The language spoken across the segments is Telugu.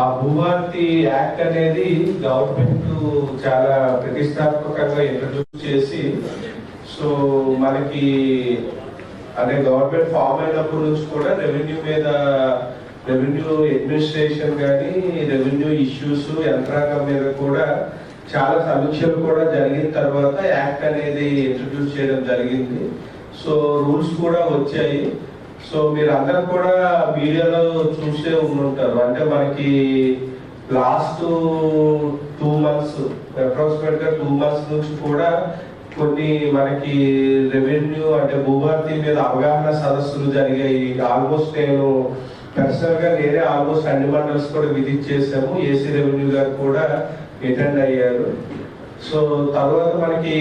ఆ భూభారతి యాక్ట్ అనేది గవర్నమెంట్ చాలా ప్రతిష్టాత్మకంగా ఇంట్రడ్యూస్ చేసి సో మనకి అదే గవర్నమెంట్ ఫామ్ అయినప్పటి నుంచి కూడా రెవెన్యూ మీద రెవెన్యూ అడ్మినిస్ట్రేషన్ కానీ రెవెన్యూ ఇష్యూస్ యంత్రాంగం మీద కూడా చాలా సమీక్షలు కూడా జరిగిన తర్వాత యాక్ట్ అనేది ఇంట్రడ్యూస్ చేయడం జరిగింది. సో రూల్స్ కూడా వచ్చాయి. సో మీరు అందరూ కూడా వీడియోలో చూసే ఉంటారు అంటే మనకి లాస్ట్ టూ మంత్స్ అప్రాక్సిమేట్గా టూ మంత్స్ నుంచి కూడా కొన్ని మనకి రెవెన్యూ అంటే భూభారతి మీద అవగాహన సదస్సులు జరిగాయి. ఆల్మోస్ట్ నేను పర్సనల్గా నేనే ఆల్మోస్ట్ అన్ని మండల్స్ కూడా విజిట్ చేశాము. ఏసీ రెవెన్యూ గారు కూడా అటెండ్ అయ్యారు. సో తర్వాత మనకి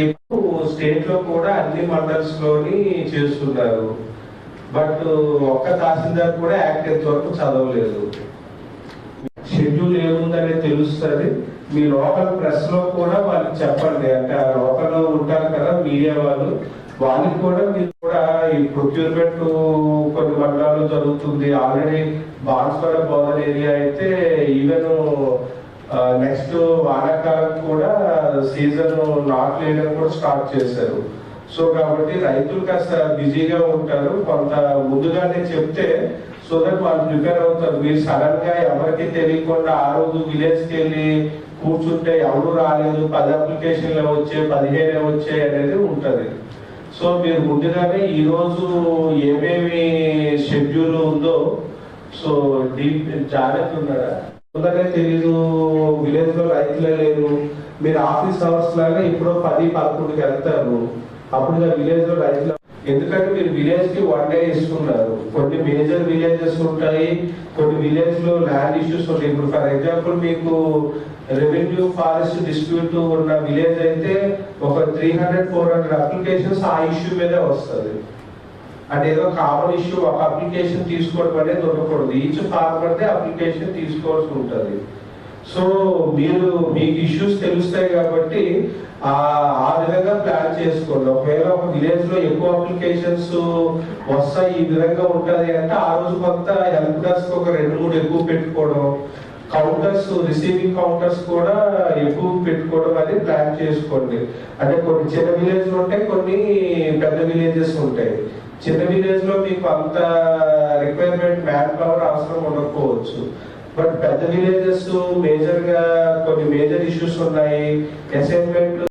స్టేట్లో కూడా అన్ని మండల్స్లోని చేస్తున్నారు. బట్ ఒక్క తహసీల్దార్ కూడా యాక్ట్ వరకు చదవలేదు. షెడ్యూల్ ఏముందనేది తెలుస్తుంది. మీ లోకల్ ప్రెస్లో కూడా వాళ్ళకి చెప్పండి. అంటే ఆ లోకల్ ఉంటారు కదా మీడియా వాళ్ళు. వాళ్ళకి కూడా మీరు కూడా ఈ ప్రొక్యూర్మెంట్ కొన్ని మండలాల్లో జరుగుతుంది. ఆల్రెడీ బాన్స్వాడ బోధన ఏరియా అయితే ఈవెన్ నెక్స్ట్ వానాకాలం కూడా సీజన్ నాట్ వేయడం కూడా స్టార్ట్ చేశారు. సో కాబట్టి రైతులు కాస్త బిజీగా ఉంటారు. కొంత ముందుగానే చెప్తే సో దట్ వాళ్ళు ప్రిపేర్ అవుతారు. మీరు సడన్గా ఎవరికి తెలియకుండా ఆ రోజు విలేజ్కి వెళ్ళి కూర్చుంటే ఎవరు రాలేదు పది అప్లికేషన్లు వచ్చాయి పదిహేనే వచ్చాయి అనేది ఉంటది. సో మీరు ముందుగానే ఈ రోజు ఏమేమి షెడ్యూల్ ఉందో సో డీప్ జాగ్రత్త ఉన్నారా? ముందరే తెలీదు విలేజ్లో రైతులే లేరు. మీరు ఆఫీస్ అవర్స్ లాగా ఇప్పుడు పది పదకొండుకి వెళ్తారు. అప్పుడు విలేజ్లో రైతులు ఎందుకంటే మీరు విలేజ్కి వన్ డే ఇస్తున్నారు. కొన్ని మేజర్ విలేజెస్ ఉంటాయి కొన్ని విలేజ్లో ల్యాండ్ ఇష్యూస్ ఉంటాయి. ఇప్పుడు ఫర్ ఎగ్జాంపుల్ మీకు రెవెన్యూ ఫారెస్ట్ డిస్ప్యూట్ ఉన్న విలేజ్ అయితే ఒక three hundred four hundred applications ఆ ఇష్యూ మీదే వస్తుంది. అంటే ఏదో కామన్ ఇష్యూ ఒక అప్లికేషన్ తీసుకోవడం అనేది ఉండకూడదు. ఈచ్ ఫార్మర్దే అప్లికేషన్ తీసుకోవాల్సి ఉంటుంది. సో మీరు మీకు ఇష్యూస్ తెలుస్తాయి కాబట్టి ఆ ఆ విధంగా ప్లాన్ చేసుకోండి. ఒకవేళ ఒక విలేజ్లో ఎక్కువ అప్లికేషన్స్ వస్తాయి ఈ విధంగా ఉంటది అంటే ఆ రోజు కొంత హెల్ప్ డెస్క్ ఒక రెండు మూడు ఎక్కువ పెట్టుకోవడం కౌంటర్స్ రిసీవింగ్ కౌంటర్స్ కూడా ఎక్కువ పెట్టుకోవడం అనేది ప్లాన్ చేసుకోండి. అంటే కొన్ని చిన్న విలేజ్ ఉంటాయి కొన్ని పెద్ద విలేజెస్ ఉంటాయి. చిన్న విలేజ్లో మీకు అంత రిక్వైర్మెంట్ మ్యాన్ పవర్ అవసరం ఉండకపోవచ్చు. బట్ పెద్ద విలేజెస్ మేజర్గా కొన్ని మేజర్ ఇష్యూస్ ఉన్నాయి. అసైన్మెంట్